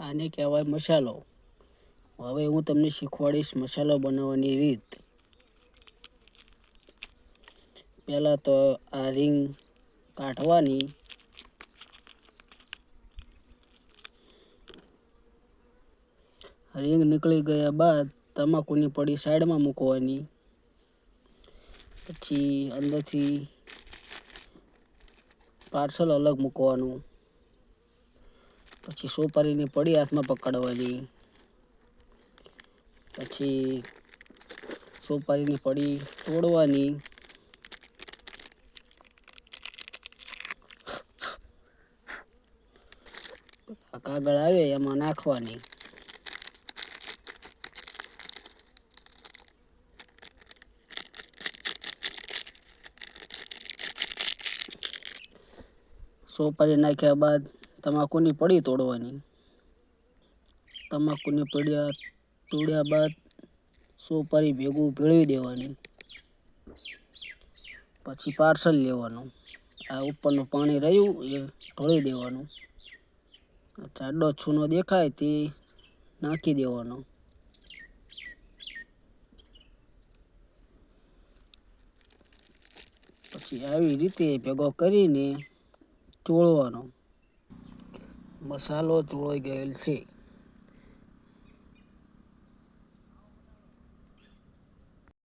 આને કહેવાય મસાલો. હવે હું તમને શીખવાડીશ મસાલો બનાવવાની રીત. પહેલાં તો આ રીંગ કાઢવાની. રીંગ નીકળી ગયા બાદ તમાકુની પડી સાઈડમાં મૂકવાની. પછી અંદરથી પાર્સલ અલગ મૂકવાનું. પછી સોપારીની પડી હાથમાં પકડવાની. પછી સોપારીની પડી તોડવાની. કાગળ આવે એમાં નાખવાની. સોપારી નાખ્યા બાદ તમાકુની પડી તોડવાની. તમાકુની પડ્યા, તોડ્યા બાદ સોપારી ભેગું ભેળવી દેવાની. પછી પાર્સલ લેવાનું. આ ઉપરનું પાણી રહ્યું, એ ઢોળી દેવાનું. જાડો છૂનો દેખાય તે નાખી દેવાનો. પછી આવી રીતે ભેગો કરીને ચોળવાનો. મસાલો ચોળાઈ ગયેલ છે.